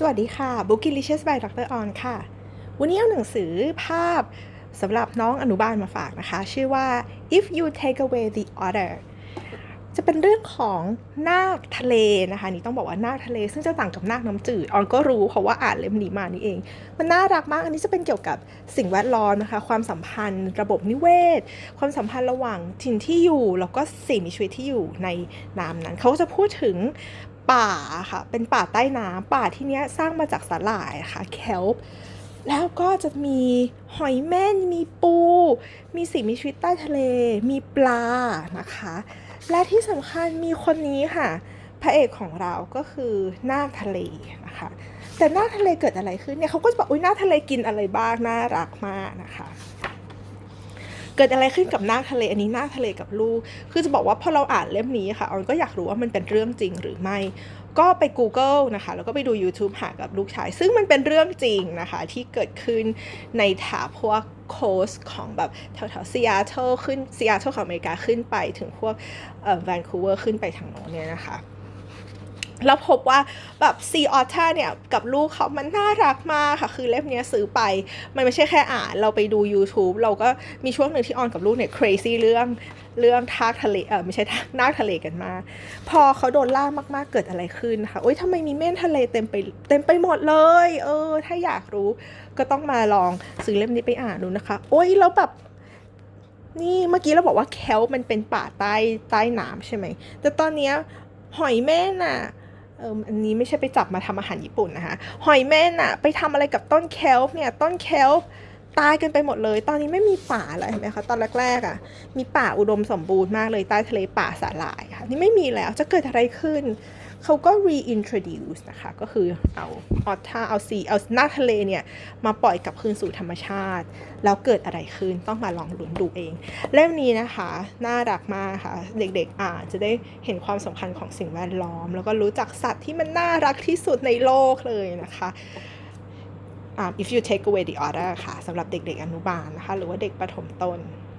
สวัสดีค่ะ Bookylicious by Dr. On ค่ะ วันนี้เอาหนังสือภาพสำหรับน้องอนุบาลมาฝากนะคะ ชื่อว่า If You Take Away the Order จะเป็นเรื่องของนาคทะเลนะคะนี่ต้องบอกว่านาคทะเล ซึ่งจะต่างกับนาคน้ำจืดออนก็รู้เพราะว่าอ่านเล่มนี้มานี่เอง มันน่ารักมากอันนี้จะเป็นเกี่ยวกับสิ่งแวดล้อมนะคะ ความสัมพันธ์ ระบบนิเวศ ความสัมพันธ์ระหว่างถิ่นที่อยู่แล้วก็สิ่งมีชีวิตที่อยู่ในน้ำนั้น เขาก็จะพูดถึง ป่าค่ะ เป็นป่าใต้น้ำป่าที่เนี้ยสร้างมาจากสาหร่ายค่ะแคลปแล้วก็จะมีหอยเม่น มีปู มีสิ่งมีชีวิตใต้ทะเล มีปลานะคะ และที่สำคัญมีคนนี้ค่ะ พระเอกของเราก็คือนาคทะเลนะคะ แต่นาคทะเลเกิดอะไรขึ้นเนี่ยเขาก็จะบอกอุ้ยนาคทะเลกินอะไรบ้างน่ารักมากนะคะ เกิดอะไรขึ้นกับหน้าทะเลอันนี้หน้าทะเลกับลูก คือจะบอกว่าพอเราอ่านเล่มนี้ค่ะออนก็อยากรู้ว่ามันเป็นเรื่องจริงหรือไม่ ก็ไป Google นะคะแล้วก็ไปดู YouTube หากับลูกชาย ซึ่งมันเป็นเรื่องจริงนะคะที่เกิดขึ้นในแถบพวกโคสของแบบแถวๆซีแอตเทิลขึ้นซีแอตเทิลของอเมริกาขึ้นไปถึงพวกแวนคูเวอร์ขึ้นไปทางโน้นเนี่ยนะคะ แล้วพบว่าแบบซีออ t เ r เนี่ยกับลูกเขามันน่ารักมากค่ะ คือเล่มนี้ซื้อไป มันไม่ใช่แค่อ่าน เราไปดู YouTube เราก็มีช่วงหนึ่งที่ออนกับลูกเนี่ย crazy เรื่องเรื่องทากทะเลเออไม่ใช่ทากนาคทะเลกันมา พอเขาโดนล่ามากๆเกิดอะไรขึ้นคะโอ๊ยทำไมมีเม่นทะเลเต็มไปเต็มไปหมดเลย เออ ถ้าอยากรู้ก็ต้องมาลองซื้อเล่มนี้ไปอ่านดูนะคะ โอ๊ยแล้วแบบนี่เมื่อกี้เราบอกว่าแคลมันเป็นป่าใต้ใต้น้ำใช่ไหมแต่ตอนเนี้ยหอยเม่นอะ เอออันนี้ไม่ใช่ไปจับมาทำอาหารญี่ปุ่นนะคะ หอยแม่นอะไปทำอะไรกับต้นแคลฟเนี่ย ต้นแคลฟตายกันไปหมดเลย ตอนนี้ไม่มีป่าเลยเห็นไหมคะ ตอนแรกๆอะมีป่าอุดมสมบูรณ์มากเลยใต้ทะเลป่าสาหร่ายค่ะ นี่ไม่มีแล้ว จะเกิดอะไรขึ้น เขาก็ reintroduce นะคะ ก็คือเอาออท่าเอาซีเอาหน้าทะเลเนี่ย มาปล่อยกลับคืนสู่ธรรมชาติ แล้วเกิดอะไรขึ้นต้องมาลองลุ้นดูเอง เล่มนี้นะคะ น่ารักมากค่ะ เด็กๆอ่านจะได้เห็นความสำคัญของสิ่งแวดล้อม แล้วก็รู้จักสัตว์ที่มันน่ารักที่สุดในโลกเลยนะคะอ่า if you take away the order ค่ะสำหรับเด็กๆอนุบาลนะคะ หรือว่าเด็กประถมต้น